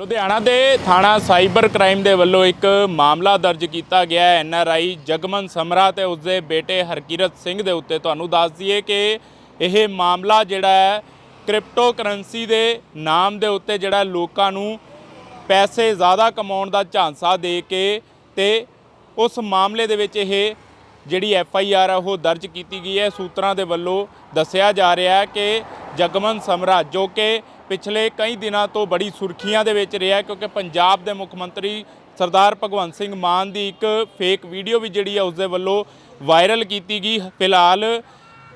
ਲੁਧਿਆਣਾ ਦੇ ਥਾਣਾ cyber crime ਦੇ ਵੱਲੋਂ ਇੱਕ ਮਾਮਲਾ ਦਰਜ ਕੀਤਾ ਗਿਆ ਹੈ। ਐਨਆਰਆਈ ਜਗਮਨ ਸਮਰਾ ਤੇ ਉਸਦੇ ਬੇਟੇ ਹਰਕਿਰਤ ਸਿੰਘ ਦੇ ਉੱਤੇ ਤੁਹਾਨੂੰ ਦੱਸ ਦਈਏ ਕਿ ਇਹ ਮਾਮਲਾ ਜਿਹੜਾ ਹੈ ਕ੍ਰਿਪਟੋ ਕਰੰਸੀ ਦੇ ਨਾਮ ਦੇ ਉੱਤੇ ਜਿਹੜਾ ਲੋਕਾਂ ਨੂੰ ਪੈਸੇ ਜ਼ਿਆਦਾ ਕਮਾਉਣ ਦਾ ਝਾਂਸਾ ਦੇ ਕੇ ਤੇ ਉਸ ਮਾਮਲੇ ਦੇ ਵਿੱਚ ਇਹ ਜਿਹੜੀ ਐਫ ਆਈ ਆਰ ਆ, ਉਹ ਦਰਜ ਕੀਤੀ ਗਈ ਹੈ। ਸੂਤਰਾਂ ਦੇ ਵੱਲੋਂ ਦੱਸਿਆ ਜਾ ਰਿਹਾ ਹੈ ਕਿ ਜਗਮਨ ਸਮਰਾ ਜੋ ਕਿ ਪਿਛਲੇ ਕਈ ਦਿਨਾਂ ਤੋਂ ਬੜੀ ਸੁਰਖੀਆਂ ਦੇ ਵਿੱਚ ਰਿਹਾ ਕਿਉਂਕਿ ਪੰਜਾਬ ਦੇ ਮੁੱਖ ਮੰਤਰੀ ਸਰਦਾਰ ਭਗਵੰਤ ਸਿੰਘ ਮਾਨ ਦੀ ਇੱਕ ਫੇਕ ਵੀਡੀਓ ਵੀ ਜਿਹੜੀ ਹੈ ਉਸ ਦੇ ਵੱਲੋਂ ਵਾਇਰਲ ਕੀਤੀ ਗਈ। ਫਿਲਹਾਲ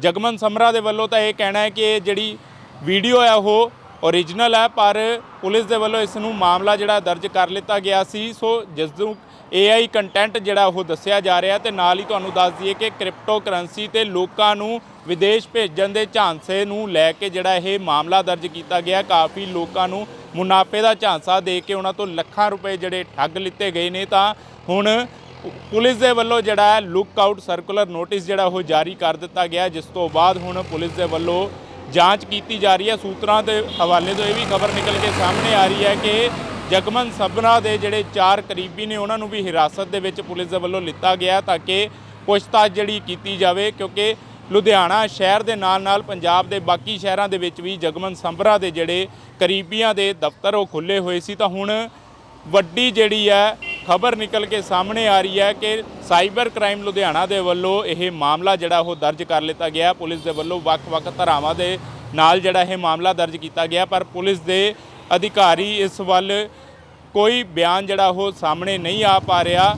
ਜਗਮਨ ਸਮਰਾ ਦੇ ਵੱਲੋਂ ਤਾਂ ਇਹ ਕਹਿਣਾ ਹੈ ਕਿ ਇਹ ਜਿਹੜੀ ਵੀਡੀਓ ਹੈ ਉਹ ਓਰੀਜਨਲ ਹੈ, ਪਰ ਪੁਲਿਸ ਦੇ ਵੱਲੋਂ ਇਸ ਨੂੰ ਮਾਮਲਾ ਜਿਹੜਾ ਦਰਜ ਕਰ ਲਿੱਤਾ ਗਿਆ ਸੀ। ਸੋ ਜਿਸ ਨੂੰ AI ਕੰਟੈਂਟ ਜਿਹੜਾ ਉਹ ਦੱਸਿਆ ਜਾ ਰਿਹਾ ਤੇ ਨਾਲ ਹੀ ਤੁਹਾਨੂੰ ਦੱਸ ਦਈਏ ਕਿ ਕ੍ਰਿਪਟੋ ਕਰੰਸੀ ਤੇ ਲੋਕਾਂ ਨੂੰ ਵਿਦੇਸ਼ ਭੇਜਣ ਦੇ ਝਾਂਸੇ ਨੂੰ ਲੈ ਕੇ ਜਿਹੜਾ ਇਹ ਮਾਮਲਾ ਦਰਜ ਕੀਤਾ ਗਿਆ। ਕਾਫੀ ਲੋਕਾਂ ਨੂੰ ਮੁਨਾਫੇ ਦਾ ਝਾਂਸਾ ਦੇ ਕੇ ਉਹਨਾਂ ਤੋਂ ਲੱਖਾਂ ਰੁਪਏ ਜਿਹੜੇ ਠੱਗ ਲਿੱਤੇ ਗਏ ਨੇ ਤਾਂ ਹੁਣ ਪੁਲਿਸ ਦੇ ਵੱਲੋਂ ਜਿਹੜਾ ਲੁੱਕ ਆਊਟ ਸਰਕੂਲਰ ਨੋਟਿਸ ਜਿਹੜਾ ਉਹ ਜਾਰੀ ਕਰ ਦਿੱਤਾ ਗਿਆ, ਜਿਸ ਤੋਂ ਬਾਅਦ ਹੁਣ ਪੁਲਿਸ ਦੇ ਵੱਲੋਂ ਜਾਂਚ ਕੀਤੀ ਜਾ ਰਹੀ ਹੈ। ਸੂਤਰਾਂ ਦੇ ਹਵਾਲੇ ਤੋਂ ਇਹ ਵੀ ਖਬਰ ਨਿਕਲ ਕੇ ਸਾਹਮਣੇ ਆ ਰਹੀ ਹੈ ਕਿ ਜਗਮਨ ਸਬਨਾ ਦੇ ਜਿਹੜੇ ਚਾਰ ਕਰੀਬੀ ਨੇ, ਉਹਨਾਂ ਨੂੰ ਵੀ ਹਿਰਾਸਤ ਦੇ ਵਿੱਚ ਪੁਲਿਸ ਦੇ ਵੱਲੋਂ ਲਿੱਤਾ ਗਿਆ ਤਾਂ ਕਿ ਪੁੱਛਤਾਛ ਜਿਹੜੀ ਕੀਤੀ ਜਾਵੇ, ਕਿਉਂਕਿ ਲੁਧਿਆਣਾ ਸ਼ਹਿਰ ਦੇ ਨਾਲ-ਨਾਲ ਪੰਜਾਬ ਦੇ ਬਾਕੀ ਸ਼ਹਿਰਾਂ ਦੇ ਵਿੱਚ ਵੀ ਜਗਮਨ ਸੰਭਰਾ ਦੇ ਜਿਹੜੇ ਕਰੀਬੀਆਂ ਦੇ ਦਫ਼ਤਰ ਉਹ ਖੁੱਲੇ ਹੋਏ ਸੀ। ਤਾਂ ਹੁਣ ਵੱਡੀ ਜਿਹੜੀ ਹੈ, ਖਬਰ ਨਿਕਲ ਕੇ ਸਾਹਮਣੇ ਆ ਰਹੀ ਹੈ ਕਿ ਸਾਈਬਰ ਕ੍ਰਾਈਮ ਲੁਧਿਆਣਾ ਦੇ ਵੱਲੋਂ ਇਹ ਮਾਮਲਾ ਜਿਹੜਾ ਉਹ ਦਰਜ ਕਰ ਲਿੱਤਾ ਗਿਆ। ਪੁਲਿਸ ਦੇ ਵੱਲੋਂ ਵੱਖ-ਵੱਖ ਧਾਰਾਵਾਂ ਦੇ ਨਾਲ ਜਿਹੜਾ ਇਹ ਮਾਮਲਾ ਦਰਜ ਕੀਤਾ ਗਿਆ, ਪਰ ਪੁਲਿਸ ਦੇ ਅਧਿਕਾਰੀ ਇਸ ਵੱਲ ਕੋਈ ਬਿਆਨ ਜਿਹੜਾ ਉਹ ਸਾਹਮਣੇ ਨਹੀਂ ਆ ਪਾ ਰਿਹਾ।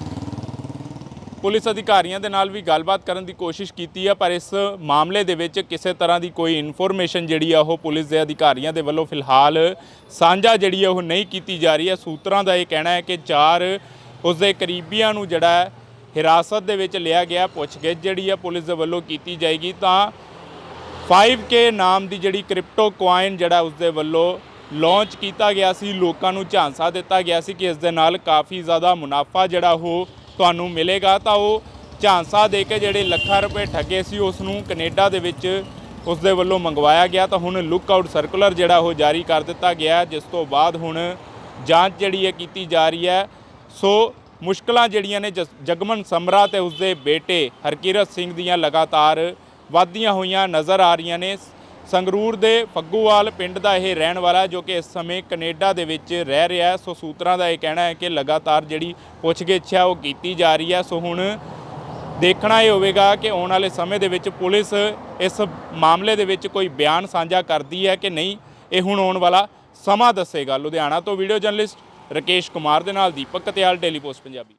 ਪੁਲਿਸ ਅਧਿਕਾਰੀਆਂ ਦੇ ਨਾਲ ਵੀ ਗੱਲਬਾਤ ਕਰਨ ਦੀ ਕੋਸ਼ਿਸ਼ ਕੀਤੀ ਹੈ ਪਰ ਇਸ ਮਾਮਲੇ ਦੇ ਵਿੱਚ ਕਿਸੇ ਤਰ੍ਹਾਂ ਦੀ ਕੋਈ ਇਨਫੋਰਮੇਸ਼ਨ ਜਿਹੜੀ ਆ ਉਹ ਪੁਲਿਸ ਦੇ ਅਧਿਕਾਰੀਆਂ ਦੇ ਵੱਲੋਂ ਫਿਲਹਾਲ ਸਾਂਝਾ ਜਿਹੜੀ ਆ ਉਹ ਨਹੀਂ ਕੀਤੀ ਜਾ ਰਹੀ ਹੈ। ਸੂਤਰਾਂ ਦਾ ਇਹ ਕਹਿਣਾ ਹੈ ਕਿ ਚਾਰ ਉਸ ਦੇ ਕਰੀਬੀਆਂ ਨੂੰ ਜਿਹੜਾ ਹਿਰਾਸਤ ਦੇ ਵਿੱਚ ਲਿਆ ਗਿਆ, ਪੁੱਛਗਿੱਛ ਜਿਹੜੀ ਆ ਪੁਲਿਸ ਦੇ ਵੱਲੋਂ ਕੀਤੀ ਜਾਏਗੀ। ਤਾਂ 5K ਨਾਮ ਦੀ ਜਿਹੜੀ ਕ੍ਰਿਪਟੋ ਕੁਆਇਨ ਜਿਹੜਾ ਉਸ ਦੇ ਵੱਲੋਂ ਲਾਂਚ ਕੀਤਾ ਗਿਆ ਸੀ, ਲੋਕਾਂ ਨੂੰ ਝਾਂਸਾ ਦਿੱਤਾ ਗਿਆ ਸੀ ਕਿ ਇਸ ਦੇ ਨਾਲ ਕਾਫੀ ਜ਼ਿਆਦਾ ਮੁਨਾਫਾ ਜਿਹੜਾ ਉਹ ਤੁਹਾਨੂੰ ਮਿਲੇਗਾ। ਤਾਂ ਉਹ ਝਾਂਸਾ ਦੇ ਕੇ ਜਿਹੜੇ ਲੱਖਾਂ ਰੁਪਏ ਠੱਗੇ ਸੀ, ਉਸ ਨੂੰ ਕੈਨੇਡਾ ਦੇ ਵਿੱਚ ਉਸ ਦੇ ਵੱਲੋਂ ਮੰਗਵਾਇਆ ਗਿਆ। ਤਾਂ ਹੁਣ ਲੁੱਕ ਆਊਟ ਸਰਕੂਲਰ ਜਿਹੜਾ ਉਹ ਜਾਰੀ ਕਰ ਦਿੱਤਾ ਗਿਆ ਜਿਸ ਤੋਂ ਬਾਅਦ ਹੁਣ ਜਾਂਚ ਜਿਹੜੀ ਹੈ ਕੀਤੀ ਜਾ ਰਹੀ ਹੈ। ਸੋ ਮੁਸ਼ਕਲਾਂ ਜਿਹੜੀਆਂ ਨੇ ਜਗਮਨ ਸਮਰਾ ਤੇ ਉਸਦੇ ਬੇਟੇ ਹਰਕੀਰਤ ਸਿੰਘ ਦੀਆਂ ਲਗਾਤਾਰ ਵਧਦੀਆਂ ਹੋਈਆਂ ਨਜ਼ਰ ਆ ਰਹੀਆਂ ਨੇ। ਸੰਗਰੂਰ ਦੇ ਫੱਗੂਵਾਲ ਪਿੰਡ ਦਾ ਇਹ ਰਹਿਣ ਵਾਲਾ ਜੋ ਕਿ ਇਸ ਸਮੇਂ ਕੈਨੇਡਾ ਦੇ ਵਿੱਚ ਰਹਿ ਰਿਹਾ ਹੈ। ਸੋ ਸੂਤਰਾਂ ਦਾ ਇਹ ਕਹਿਣਾ ਹੈ ਕਿ ਲਗਾਤਾਰ ਜਿਹੜੀ ਪੁੱਛਗਿੱਛ ਹੈ ਉਹ ਕੀਤੀ ਜਾ ਰਹੀ ਹੈ। ਸੋ ਹੁਣ ਦੇਖਣਾ ਇਹ ਹੋਵੇਗਾ ਕਿ ਆਉਣ ਵਾਲੇ ਸਮੇਂ ਦੇ ਵਿੱਚ ਪੁਲਿਸ ਇਸ ਮਾਮਲੇ ਦੇ ਵਿੱਚ ਕੋਈ ਬਿਆਨ ਸਾਂਝਾ ਕਰਦੀ ਹੈ ਕਿ ਨਹੀਂ, ਇਹ ਹੁਣ ਆਉਣ ਵਾਲਾ ਸਮਾਂ ਦੱਸੇਗਾ। ਲੁਧਿਆਣਾ ਤੋਂ ਵੀਡੀਓ ਜਰਨਲਿਸਟ ਰਕੇਸ਼ ਕੁਮਾਰ ਦੇ ਨਾਲ ਦੀਪਕ ਕਤਿਆਲ, ਡੇਲੀ ਪੋਸਟ ਪੰਜਾਬੀ।